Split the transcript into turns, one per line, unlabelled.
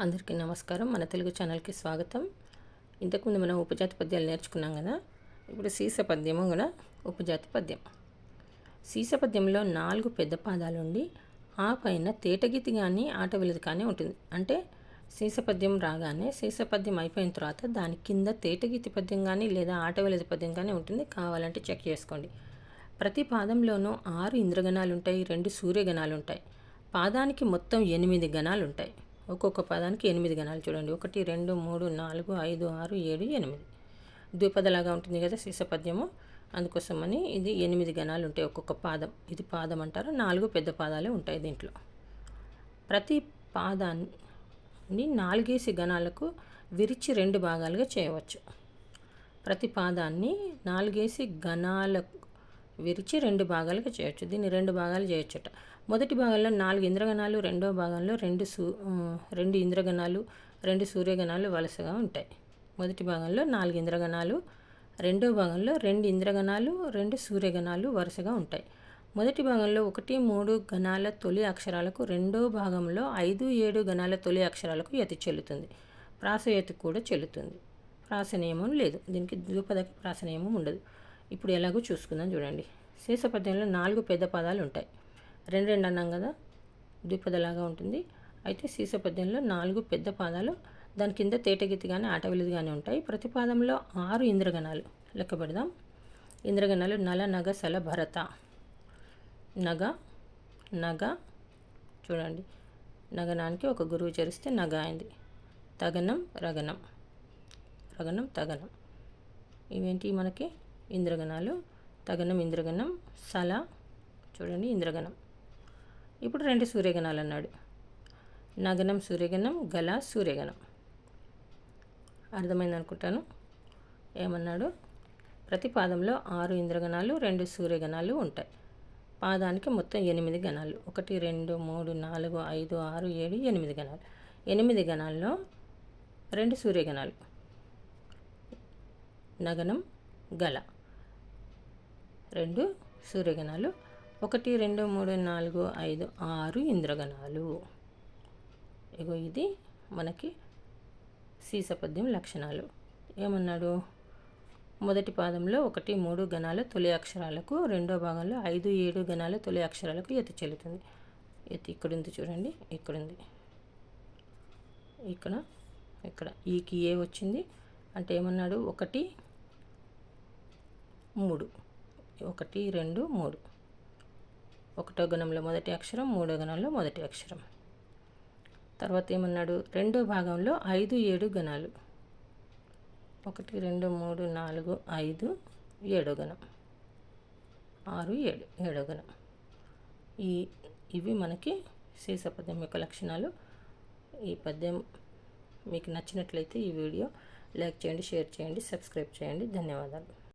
అందరికీ నమస్కారం. మన తెలుగు ఛానల్కి స్వాగతం. ఇంతకుముందు మనం ఉపజాతి పద్యాలు నేర్చుకున్నాం కదా? ఇప్పుడు సీస పద్యము కూడా ఉపజాతి పద్యం. సీస పద్యంలో నాలుగు పెద్ద పాదాలు ఉండి ఆ పైన తేటగీతి కానీ ఆట విలుది కానీ ఉంటుంది. అంటే సీస పద్యం రాగానే సీస పద్యం అయిపోయిన తర్వాత దాని కింద తేటగీతి పద్యం కానీ లేదా ఆట వెలుది పద్యం కానీ ఉంటుంది. కావాలంటే చెక్ చేసుకోండి. ప్రతి పాదంలోనూ ఆరు ఇంద్రగణాలు ఉంటాయి రెండు సూర్యగణాలు ఉంటాయి పాదానికి మొత్తం ఎనిమిది గణాలు ఉంటాయి ఒక్కొక్క పాదానికి ఎనిమిది గణాలు చూడండి. ఒకటి రెండు మూడు నాలుగు ఐదు ఆరు ఏడు ఎనిమిది. ద్విపదలాగా ఉంటుంది కదా సీసపద్యము అందుకోసమని ఇది ఎనిమిది గణాలు ఉంటాయి ఒక్కొక్క పాదం. ఇది పాదం అంటారు. నాలుగు పెద్ద పాదాలే ఉంటాయి దీంట్లో. ప్రతి పాదాన్ని నాలుగేసి గణాలకు విరిచి రెండు భాగాలుగా చేయవచ్చు. ప్రతి పాదాన్ని నాలుగేసి గణాలకు విరిచి రెండు భాగాలుగా చేయొచ్చు. దీన్ని రెండు భాగాలు చేయొచ్చట. మొదటి భాగంలో నాలుగు ఇంద్రగణాలు రెండో భాగంలో రెండు సూ రెండు ఇంద్రగణాలు రెండు సూర్యగణాలు వలసగా ఉంటాయి. మొదటి భాగంలో నాలుగు ఇంద్రగణాలు రెండో భాగంలో రెండు ఇంద్రగణాలు రెండు సూర్యగణాలు వరుసగా ఉంటాయి. మొదటి భాగంలో ఒకటి మూడు గణాల తొలి అక్షరాలకు రెండో భాగంలో ఐదు ఏడు గణాల తొలి అక్షరాలకు యతి చెల్లుతుంది. ప్రాసయతి కూడా చెల్లుతుంది. ప్రాస నియమం లేదు. దీనికి ద్విపదకి ప్రాస నియమం ఉండదు. ఇప్పుడు ఎలాగో చూసుకుందాం చూడండి. శేష పద్యంలో నాలుగు పెద్ద పదాలు ఉంటాయి. రెండు రెండు అన్నాం కదా ద్విపదలాగా ఉంటుంది. అయితే సీస పద్యంలో నాలుగు పెద్ద పాదాలు దాని కింద తేటగీతి కానీ ఆటవిలిది కానీ ఉంటాయి. ప్రతి పాదంలో ఆరు ఇంద్రగణాలు. లెక్క పెడదాం. ఇంద్రగణాలు నల నగ సల భరత. నగ నగ చూడండి. నగనానికి ఒక గురువు చరిస్తే నగ అయింది. తగనం రగనం. రగనం తగనం. ఇవేంటి మనకి? ఇంద్రగణాలు తగనం ఇంద్రగణం సల చూడండి ఇంద్రగణం. ఇప్పుడు రెండు సూర్యగణాలు అన్నాడు నగనం సూర్యగణం గల సూర్యగణం. అర్థమైంది అనుకుంటాను? ఏమన్నాడు? ప్రతి పాదంలో ఆరు ఇంద్రగణాలు రెండు సూర్యగణాలు ఉంటాయి. పాదానికి మొత్తం ఎనిమిది గణాలు. ఒకటి రెండు మూడు నాలుగు ఐదు ఆరు ఏడు ఎనిమిది గణాలు. ఎనిమిది గణాల్లో రెండు సూర్యగణాలు. నగనం గల. రెండు సూర్యగణాలు ఒకటి రెండు మూడు నాలుగు ఐదు ఆరు ఇంద్రగణాలు. ఇగో ఇది మనకి సీసపద్యం లక్షణాలు. ఏమన్నాడు? మొదటి పాదంలో ఒకటి మూడు గణాల తొలి అక్షరాలకు రెండో భాగంలో ఐదు ఏడు గణాల తొలి అక్షరాలకు ఎత్తి చెల్లుతుంది. ఎత్తి ఇక్కడుంది చూడండి ఇక్కడుంది. ఇక్కడ ఇక్కడ. ఈకి ఏ వచ్చింది? అంటే ఏమన్నాడు? ఒకటి మూడు. ఒకటి రెండు మూడు. ఒకటో గణంలో మొదటి అక్షరం మూడో గణంలో మొదటి అక్షరం. తర్వాత ఏమన్నాడు? రెండో భాగంలో ఐదు ఏడు గణాలు. ఒకటి రెండు మూడు నాలుగు ఐదు ఏడో గణం. ఆరు ఏడు ఏడో గణం. ఈ ఇవి మనకి శీస పద్యం యొక్క లక్షణాలు. ఈ పద్యం మీకు నచ్చినట్లయితే ఈ వీడియో లైక్ చేయండి షేర్ చేయండి సబ్స్క్రైబ్ చేయండి. ధన్యవాదాలు.